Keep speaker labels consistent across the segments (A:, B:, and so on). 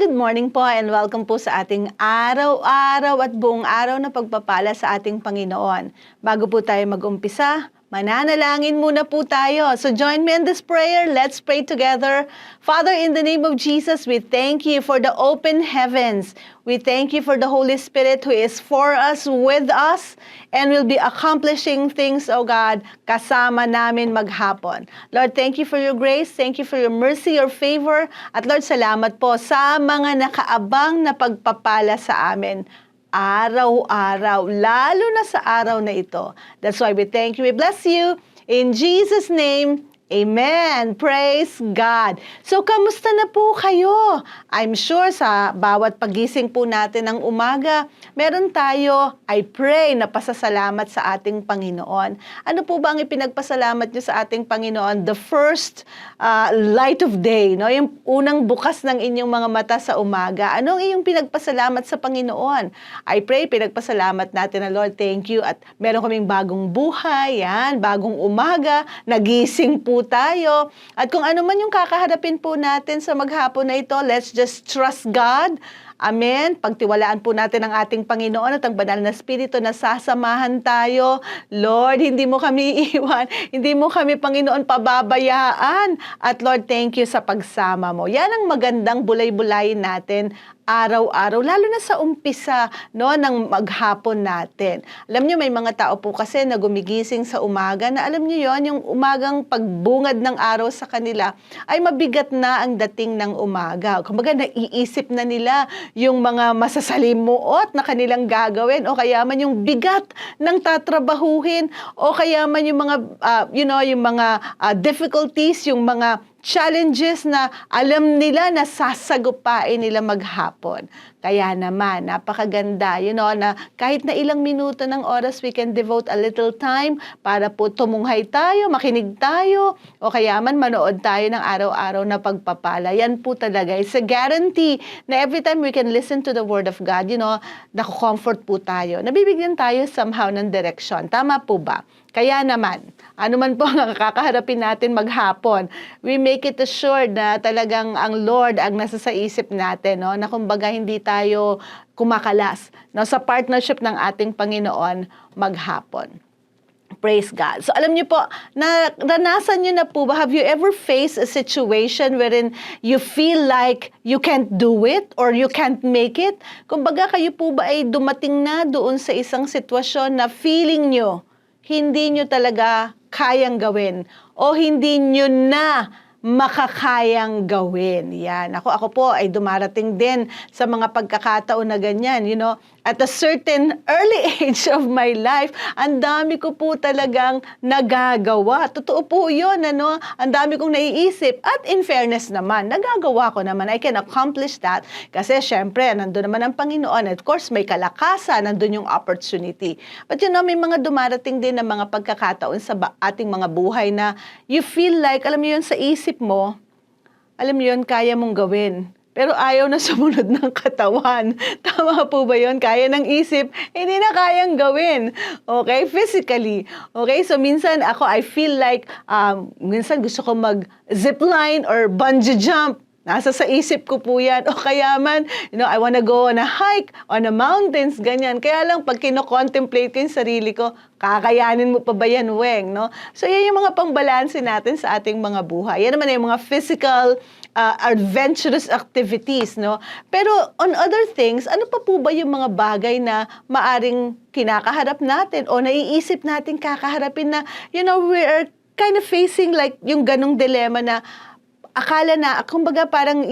A: good morning po and welcome po sa ating araw-araw at buong araw na pagpapala sa ating Panginoon. Bago po tayo mag-umpisa, mananalangin muna po tayo. So join me in this prayer. Let's pray together. Father, in the name of Jesus, we thank you for the open heavens. We thank you for the Holy Spirit who is for us, with us, and will be accomplishing things, O God, kasama namin maghapon. Lord, thank you for your grace. Thank you for your mercy, your favor. At Lord, salamat po sa mga nakaabang na pagpapala sa amin araw-araw, lalo na sa araw na ito. That's why we thank you. We bless you. In Jesus' name, Amen. Praise God. So, kamusta na po kayo? I'm sure sa bawat pagising po natin ng umaga, meron tayo, I pray, na pasasalamat sa ating Panginoon. Ano po ba ang ipinagpasalamat nyo sa ating Panginoon? The first uh, light of day, no? yung unang bukas ng inyong mga mata sa umaga. Ano ang iyong pinagpasalamat sa Panginoon? I pray, pinagpasalamat natin na Lord, thank you. At meron kaming bagong buhay, yan, bagong umaga, nagising po tayo. At kung ano man yung kakaharapin po natin sa maghapon na ito, let's just trust God. Amen. Pagtiwalaan po natin ang ating Panginoon at ang banal na Espiritu na sasamahan tayo. Lord, hindi mo kami iiwan. Hindi mo kami, Panginoon, pababayaan. At Lord, thank you sa pagsama mo. Yan ang magandang bulay-bulayin natin araw-araw, lalo na sa umpisa no, ng maghapon natin. Alam niyo, may mga tao po kasi na gumigising sa umaga na alam niyo yon yung umagang pagbungad ng araw sa kanila ay mabigat na ang dating ng umaga. Kumbaga, naiisip na nila yung mga masasalimuot na kanilang gagawin o kaya man yung bigat ng tatrabahuhin o kaya man yung mga, ah, you know, yung mga ah, difficulties, yung mga challenges na alam nila na sasagupain nila maghapon. Kaya naman, napakaganda, you know, na kahit na ilang minuto ng oras, we can devote a little time para po tumunghay tayo, makinig tayo, o kaya man manood tayo ng araw-araw na pagpapala. Yan po talaga. It's a guarantee na every time we can listen to the Word of God, you know, naku-comfort po tayo. Nabibigyan tayo somehow ng direction. Tama po ba? Kaya naman, ano man po ang kakaharapin natin maghapon, we make it assured na talagang ang Lord ang nasa sa isip natin, no? na kumbaga hindi tayo kumakalas no? sa partnership ng ating Panginoon maghapon. Praise God. So alam niyo po, naranasan niyo na po ba, have you ever faced a situation wherein you feel like you can't do it or you can't make it? Kumbaga kayo po ba ay dumating na doon sa isang sitwasyon na feeling niyo hindi nyo talaga kayang gawin o hindi nyo na makakayang gawin. Yan. Ako, ako po ay dumarating din sa mga pagkakataon na ganyan. You know, at a certain early age of my life, ang dami ko po talagang nagagawa. Totoo po yun, ano? Ang dami kong naiisip. At in fairness naman, nagagawa ko naman. I can accomplish that. Kasi syempre, nandun naman ang Panginoon. At of course, may kalakasan, nandun yung opportunity. But you know, may mga dumarating din na mga pagkakataon sa ating mga buhay na you feel like, alam mo yun, sa isip mo, alam mo yun, kaya mong gawin. Pero ayaw na sumunod ng katawan. Tama po ba yun? Kaya ng isip, hindi na kayang gawin. Okay? Physically. Okay? So, minsan ako, I feel like, um, minsan gusto ko mag-zipline or bungee jump. Nasa sa isip ko po yan. O kaya man, you know, I wanna go on a hike, on a mountains, ganyan. Kaya lang, pag kino-contemplate ko yung sarili ko, kakayanin mo pa ba yan, Weng, no? So, yan yung mga pangbalanse natin sa ating mga buhay. Yan naman yung mga physical, uh, adventurous activities, no? Pero on other things, ano pa po ba yung mga bagay na maaring kinakaharap natin o naiisip natin kakaharapin na, you know, we are kind of facing like yung ganong dilema na akala na, kumbaga parang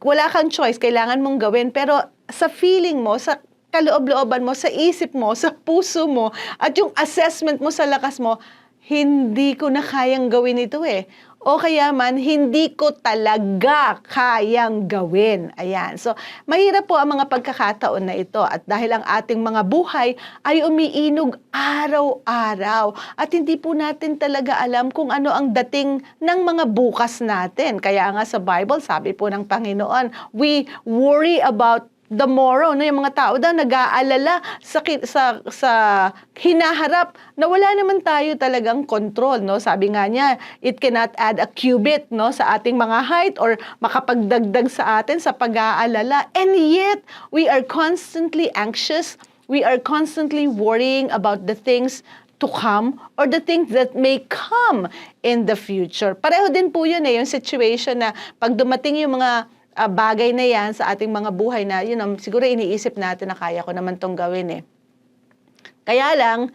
A: wala kang choice, kailangan mong gawin. Pero sa feeling mo, sa kaloob-looban mo, sa isip mo, sa puso mo, at yung assessment mo sa lakas mo, hindi ko na kayang gawin ito eh. O kaya man hindi ko talaga kayang gawin. Ayan. So, mahirap po ang mga pagkakataon na ito at dahil ang ating mga buhay ay umiinog araw-araw at hindi po natin talaga alam kung ano ang dating ng mga bukas natin. Kaya nga sa Bible, sabi po ng Panginoon, we worry about the morrow, no, yung mga tao daw nag-aalala sa, sa, sa hinaharap na wala naman tayo talagang control, no? Sabi nga niya, it cannot add a cubit, no, sa ating mga height or makapagdagdag sa atin sa pag-aalala. And yet, we are constantly anxious. We are constantly worrying about the things to come or the things that may come in the future. Pareho din po yun eh, yung situation na pag dumating yung mga ah, bagay na yan sa ating mga buhay na, you know, siguro iniisip natin na kaya ko naman tong gawin eh. Kaya lang,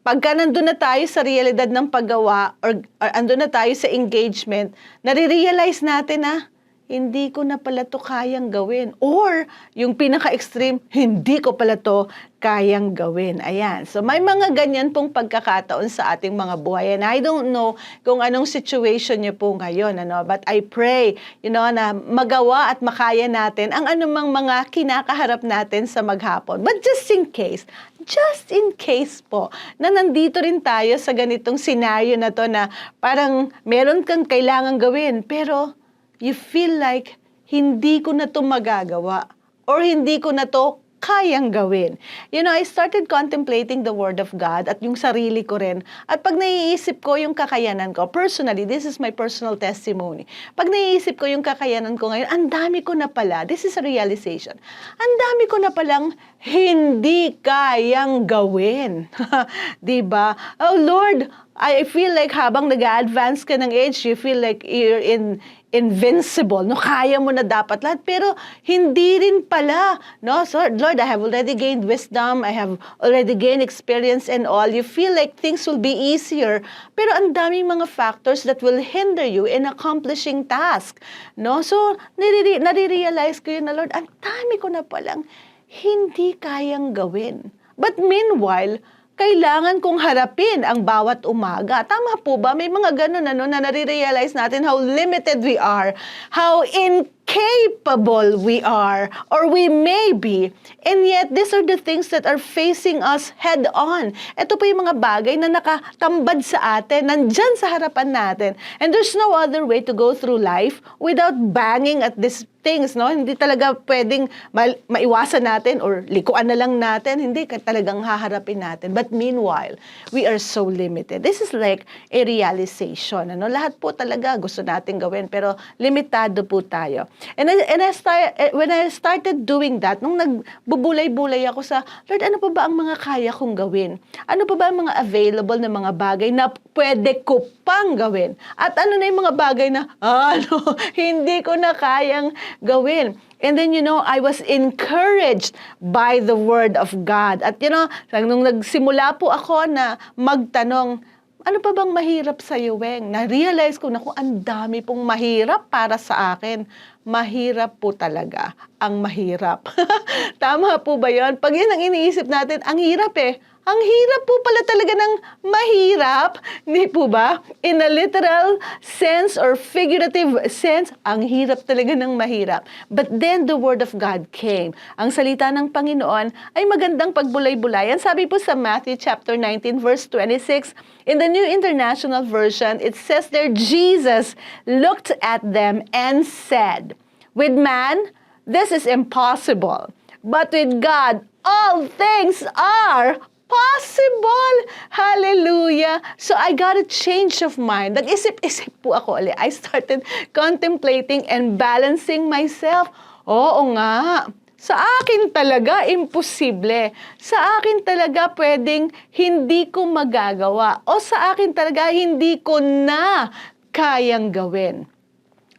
A: pagka nandun na tayo sa realidad ng paggawa or, or andun na tayo sa engagement, nare-realize natin na hindi ko na pala to kayang gawin. Or, yung pinaka-extreme, hindi ko pala to kayang gawin. Ayan. So, may mga ganyan pong pagkakataon sa ating mga buhay. And I don't know kung anong situation niyo po ngayon. Ano? But I pray, you know, na magawa at makaya natin ang anumang mga kinakaharap natin sa maghapon. But just in case, just in case po, na nandito rin tayo sa ganitong scenario na to na parang meron kang kailangan gawin, pero you feel like hindi ko na to magagawa or hindi ko na to kayang gawin. You know, I started contemplating the Word of God at yung sarili ko rin. At pag naiisip ko yung kakayanan ko, personally, this is my personal testimony. Pag naiisip ko yung kakayanan ko ngayon, ang dami ko na pala, this is a realization, ang dami ko na palang hindi kayang gawin. 'Di ba? Oh Lord, I feel like habang nag-advance ka ng age, you feel like you're in invincible, no? Kaya mo na dapat lahat, pero hindi rin pala, no? So, Lord, I have already gained wisdom, I have already gained experience and all. You feel like things will be easier, pero ang daming mga factors that will hinder you in accomplishing task, no? So, nare- nare-realize ko yun na, Lord, ang dami ko na palang hindi kayang gawin. But meanwhile, kailangan kong harapin ang bawat umaga. Tama po ba? May mga ganun ano, na nare-realize natin how limited we are, how incapable we are, or we may be. And yet, these are the things that are facing us head on. Ito po yung mga bagay na nakatambad sa atin, nandyan sa harapan natin. And there's no other way to go through life without banging at these things, no? Hindi talaga pwedeng ma- maiwasan natin or likuan na lang natin. Hindi ka talagang haharapin natin. But meanwhile, we are so limited. This is like a realization, ano? Lahat po talaga gusto natin gawin, pero limitado po tayo. And, I, and I start, eh, when I started doing that, nung nagbubulay-bulay ako sa, Lord, ano pa ba ang mga kaya kong gawin? Ano pa ba ang mga available na mga bagay na pwede ko pang gawin? At ano na yung mga bagay na, ano, hindi ko na kayang gawin. And then, you know, I was encouraged by the Word of God. At, you know, nung nagsimula po ako na magtanong, ano pa bang mahirap sa iyo, Weng? Na-realize ko na kung ang dami pong mahirap para sa akin. Mahirap po talaga ang mahirap. Tama po ba yon? Pag yun ang iniisip natin, ang hirap eh. Ang hirap po pala talaga ng mahirap, hindi po ba? In a literal sense or figurative sense, ang hirap talaga ng mahirap. But then the Word of God came. Ang salita ng Panginoon ay magandang pagbulay-bulayan. Sabi po sa Matthew chapter 19 verse 26, in the New International Version, it says there, Jesus looked at them and said, With man, this is impossible. But with God, all things are possible. Hallelujah. So I got a change of mind. Nag-isip-isip po ako ulit. I started contemplating and balancing myself. Oo nga. Sa akin talaga, imposible. Sa akin talaga, pwedeng hindi ko magagawa. O sa akin talaga, hindi ko na kayang gawin.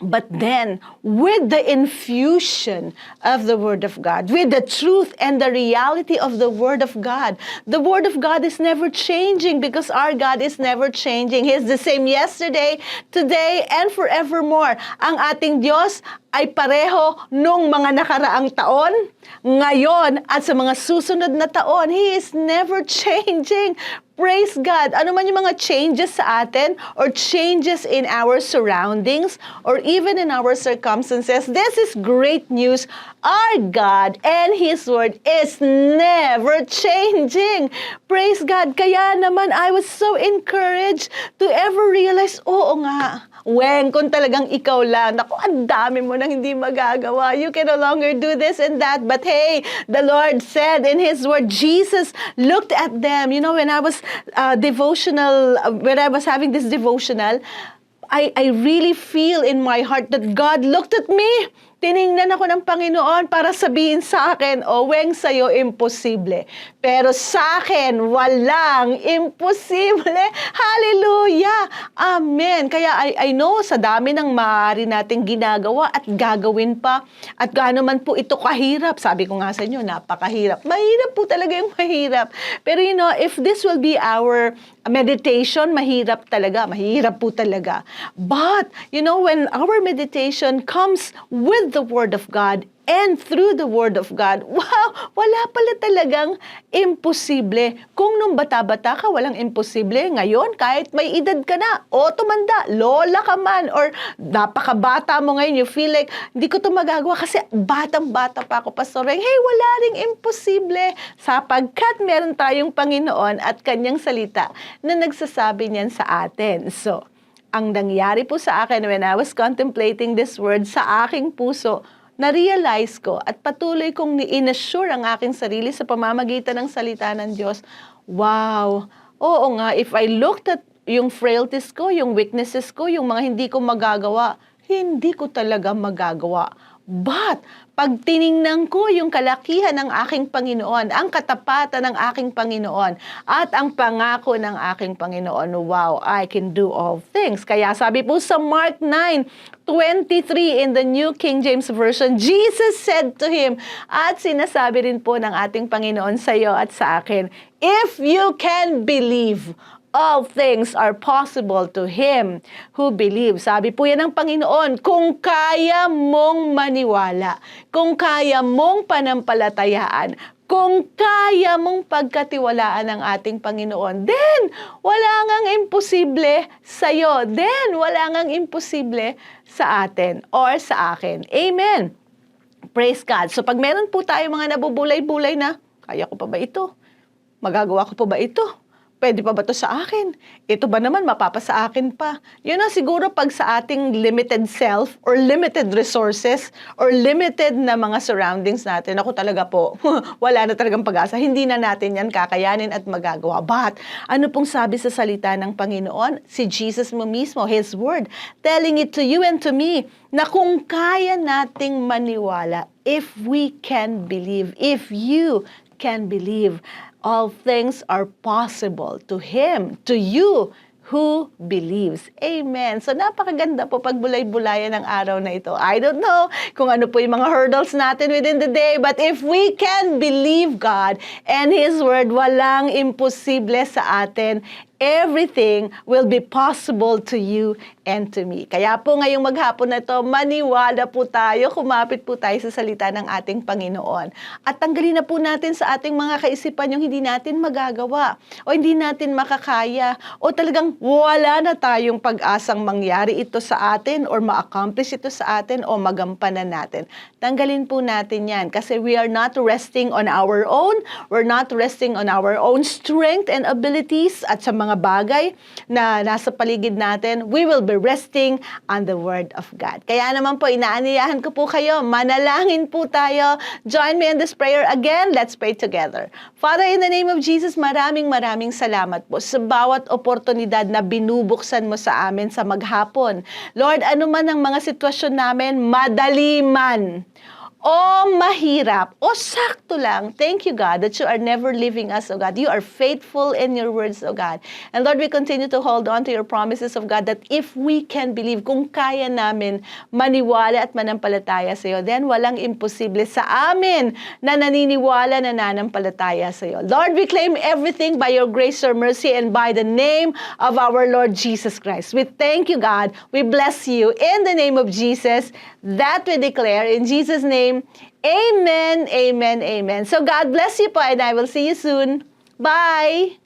A: But then, with the infusion of the Word of God, with the truth and the reality of the Word of God, the Word of God is never changing because our God is never changing. He is the same yesterday, today, and forevermore. Ang ating Diyos ay pareho nung mga nakaraang taon, ngayon, at sa mga susunod na taon. He is never changing. Praise God! Ano man yung mga changes sa atin or changes in our surroundings or even in our circumstances, this is great news. Our God and His Word is never changing. Praise God! Kaya naman I was so encouraged to ever realize, oo nga, Weng, kung talagang ikaw lang, naku, ang dami mo nang hindi magagawa. You can no longer do this and that. But hey, the Lord said in His Word, Jesus looked at them. You know, when I was uh, devotional, uh, when I was having this devotional, I, I really feel in my heart that God looked at me. Tiningnan ako ng Panginoon para sabihin sa akin, o weng sa'yo, imposible. Pero sa akin, walang imposible. Hallelujah! Amen. Kaya I, I know sa dami ng maaari nating ginagawa at gagawin pa. At gaano man po ito kahirap. Sabi ko nga sa inyo, napakahirap. Mahirap po talaga yung mahirap. Pero you know, if this will be our meditation, mahirap talaga. Mahirap po talaga. But, you know, when our meditation comes with the Word of God and through the Word of God, wow, wala pala talagang imposible. Kung nung bata-bata ka, walang imposible. Ngayon, kahit may edad ka na, o tumanda, lola ka man, or napakabata mo ngayon, you feel like, hindi ko to magagawa kasi batang-bata pa ako, Pastor Reng. Hey, wala ring imposible. Sapagkat meron tayong Panginoon at kanyang salita na nagsasabi niyan sa atin. So, ang nangyari po sa akin when I was contemplating this word sa aking puso, na-realize ko at patuloy kong ni-inassure ang aking sarili sa pamamagitan ng salita ng Diyos, wow, oo nga, if I looked at yung frailties ko, yung weaknesses ko, yung mga hindi ko magagawa, hindi ko talaga magagawa. But, pag tiningnan ko yung kalakihan ng aking Panginoon, ang katapatan ng aking Panginoon, at ang pangako ng aking Panginoon, wow, I can do all things. Kaya sabi po sa Mark 9, 23 in the New King James Version, Jesus said to him, at sinasabi rin po ng ating Panginoon sa iyo at sa akin, If you can believe, all things are possible to him who believes. Sabi po yan ng Panginoon, kung kaya mong maniwala, kung kaya mong panampalatayaan, kung kaya mong pagkatiwalaan ng ating Panginoon, then wala ngang imposible sa'yo. Then wala ngang imposible sa atin or sa akin. Amen. Praise God. So pag meron po tayo mga nabubulay-bulay na, kaya ko pa ba ito? Magagawa ko pa ba ito? Pwede pa ba to sa akin? Ito ba naman mapapa sa akin pa? Yun na siguro pag sa ating limited self or limited resources or limited na mga surroundings natin, ako talaga po, wala na talagang pag-asa. Hindi na natin yan kakayanin at magagawa. But, ano pong sabi sa salita ng Panginoon? Si Jesus mo mismo, His Word, telling it to you and to me, na kung kaya nating maniwala, if we can believe, if you can believe, all things are possible to Him, to you who believes. Amen. So napakaganda po pag bulay-bulayan ng araw na ito. I don't know kung ano po yung mga hurdles natin within the day, but if we can believe God and His Word, walang imposible sa atin everything will be possible to you and to me. Kaya po ngayong maghapon na to, maniwala po tayo, kumapit po tayo sa salita ng ating Panginoon. At tanggalin na po natin sa ating mga kaisipan yung hindi natin magagawa o hindi natin makakaya o talagang wala na tayong pag-asang mangyari ito sa atin or ma-accomplish ito sa atin o magampanan natin. Tanggalin po natin yan kasi we are not resting on our own, we're not resting on our own strength and abilities at sa mga bagay na nasa paligid natin, we will be resting on the Word of God. Kaya naman po, inaaniyahan ko po kayo, manalangin po tayo. Join me in this prayer again. Let's pray together. Father, in the name of Jesus, maraming maraming salamat po sa bawat oportunidad na binubuksan mo sa amin sa maghapon. Lord, ano man ang mga sitwasyon namin, madali man o mahirap, o sakto lang. Thank you, God, that you are never leaving us, O God. You are faithful in your words, O God. And Lord, we continue to hold on to your promises of God that if we can believe, kung kaya namin maniwala at manampalataya sa iyo, then walang imposible sa amin na naniniwala na nanampalataya sa iyo. Lord, we claim everything by your grace, your mercy, and by the name of our Lord Jesus Christ. We thank you, God. We bless you in the name of Jesus. That we declare in Jesus' name. Amen, amen, amen. So God bless you po and I will see you soon. Bye!